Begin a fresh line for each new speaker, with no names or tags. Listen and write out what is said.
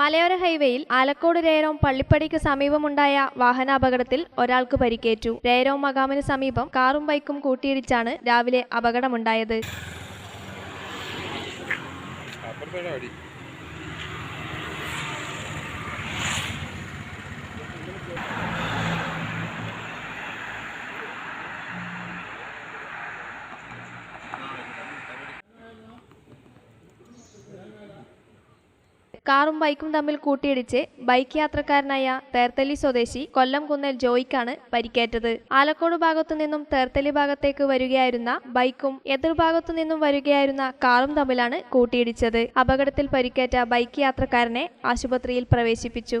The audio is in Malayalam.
മലയോര ഹൈവേയിൽ ആലക്കോട് രേരോം പള്ളിപ്പടിക്ക് സമീപമുണ്ടായ വാഹനാപകടത്തിൽ ഒരാൾക്ക് പരിക്കേറ്റു. രേരോം മകാമിന് സമീപം കാറും ബൈക്കും കൂട്ടിയിടിച്ചാണ് രാവിലെ അപകടമുണ്ടായത്. കാറും ബൈക്കും തമ്മിൽ കൂട്ടിയിടിച്ച് ബൈക്ക് യാത്രക്കാരനായ തേർത്തലി സ്വദേശി കൊല്ലം കുന്നൽ ജോയിക്കാണ് പരിക്കേറ്റത്. ആലക്കോട് ഭാഗത്തു നിന്നും തേർത്തലി ഭാഗത്തേക്ക് വരികയായിരുന്ന ബൈക്കും എതിർഭാഗത്തു നിന്നും വരികയായിരുന്ന കാറും തമ്മിലാണ് കൂട്ടിയിടിച്ചത്. അപകടത്തിൽ പരിക്കേറ്റ ബൈക്ക് യാത്രക്കാരനെ ആശുപത്രിയിൽ പ്രവേശിപ്പിച്ചു.